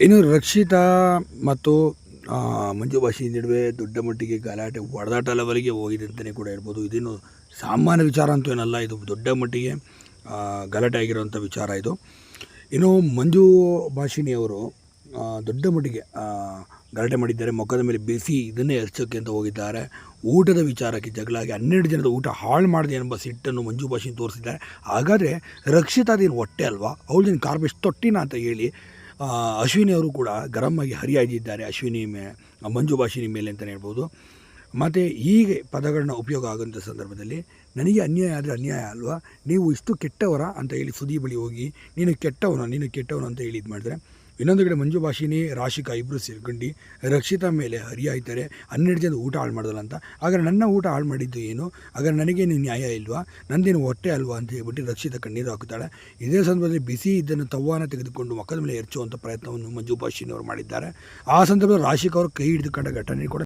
ಇನ್ನು ರಕ್ಷಿತಾ ಮತ್ತು ಮಂಜು ಭಾಷಿ ನಡುವೆ ದೊಡ್ಡ ಮಟ್ಟಿಗೆ ಗಲಾಟೆ ಹೊಡೆದಾಟ ಲೆವೆಲ್ಗೆ ಹೋಗಿದೆ ಅಂತಲೇ ಕೂಡ ಹೇಳ್ಬೋದು. ಇದೇನು ಸಾಮಾನ್ಯ ವಿಚಾರ ಅಂತೂ ಏನಲ್ಲ ಇದು ದೊಡ್ಡ ಮಟ್ಟಿಗೆ ಗಲಾಟೆ ಆಗಿರುವಂಥ ವಿಚಾರ ಇದು. ಇನ್ನು ಮಂಜು ಭಾಷಿಣಿ ಅವರು ಆ, ದೊಡ್ಡ ಮಟ್ಟಿಗೆ ಗಲಾಟೆ ಮಾಡಿದ್ದಾರೆ. ಮೊಕ್ಕದ ಮೇಲೆ ಬಿಸಿ ಇದನ್ನೇ ಎರ್ಚೋಕ್ಕೆ ಅಂತ ಹೋಗಿದ್ದಾರೆ. ಊಟದ ವಿಚಾರಕ್ಕೆ ಜಗಳಾಗಿ ಹನ್ನೆರಡು ಜನದ ಊಟ ಹಾಳು ಮಾಡಿದೆ ಎಂಬ ಸಿಟ್ಟನ್ನು ಮಂಜು ಭಾಷಿಣಿ ತೋರಿಸಿದ್ದಾರೆ. ಹಾಗಾದರೆ ರಕ್ಷಿತಾದೇನು ಹೊಟ್ಟೆ ಅಲ್ವಾ? ಅವಳದೇನು ಕಾರ್ಬೇಸ್ ತೊಟ್ಟಿನ ಅಂತ ಹೇಳಿ ಆ, ಅಶ್ವಿನಿ ಅವರು ಕೂಡ ಗರಂ ಆಗಿ ಹರಿಯಾಗಿದ್ದಾರೆ ಅಶ್ವಿನಿ ಮೇ ಮಂಜು ಭಾಷಿನಿ ಮೇಲೆ ಅಂತಲೇ ಹೇಳ್ಬೋದು. ಮತ್ತು ಹೀಗೆ ಪದಗಳನ್ನ ಉಪಯೋಗ ಆಗೋಂಥ ಸಂದರ್ಭದಲ್ಲಿ ನನಗೆ ಅನ್ಯಾಯ ಆದರೆ ಅನ್ಯಾಯ ಅಲ್ವಾ? ನೀವು ಇಷ್ಟು ಕೆಟ್ಟವರ ಅಂತ ಹೇಳಿ ಸುದಿ ಬಳಿ ಹೋಗಿ ನೀನು ಕೆಟ್ಟವನು ನೀನು ಕೆಟ್ಟವನು ಅಂತ ಹೇಳಿ ಇದು ಮಾಡಿದ್ರೆ ಇನ್ನೊಂದು ಕಡೆ ಮಂಜು ಭಾಷಿನಿ ರಾಶಿಕಾ ಇಬ್ಬರು ಸೇರ್ಕೊಂಡು ರಕ್ಷಿತಾ ಮೇಲೆ ಹರಿಯಾಯ್ತಾರೆ. ಹನ್ನೆರಡು ಜನ ಊಟ ಹಾಳು ಮಾಡೋದಲ್ಲ ಅಂತ. ಆದರೆ ನನ್ನ ಊಟ ಹಾಳು ಮಾಡಿದ್ದು ಏನು? ಆಗ ನನಗೇನು ನ್ಯಾಯ ಇಲ್ವಾ? ನಂದೇನು ಹೊಟ್ಟೆ ಅಲ್ವಾ ಅಂತ ಹೇಳ್ಬಿಟ್ಟು ರಕ್ಷಿತಾ ಕಣ್ಣೀರು ಹಾಕುತ್ತಾಳೆ. ಇದೇ ಸಂದರ್ಭದಲ್ಲಿ ಬಿಸಿ ಇದ್ದನ್ನು ತವ್ವಾನ ತೆಗೆದುಕೊಂಡು ಮಕ್ಕದ ಮೇಲೆ ಎರಚುವಂಥ ಪ್ರಯತ್ನವನ್ನು ಮಂಜು ಭಾಷಿನಿ ಅವರು ಮಾಡಿದ್ದಾರೆ. ಆ ಸಂದರ್ಭದಲ್ಲಿ ರಾಶಿಕ ಅವರು ಕೈ ಹಿಡಿದುಕೊಂಡ ಘಟನೆ ಕೂಡ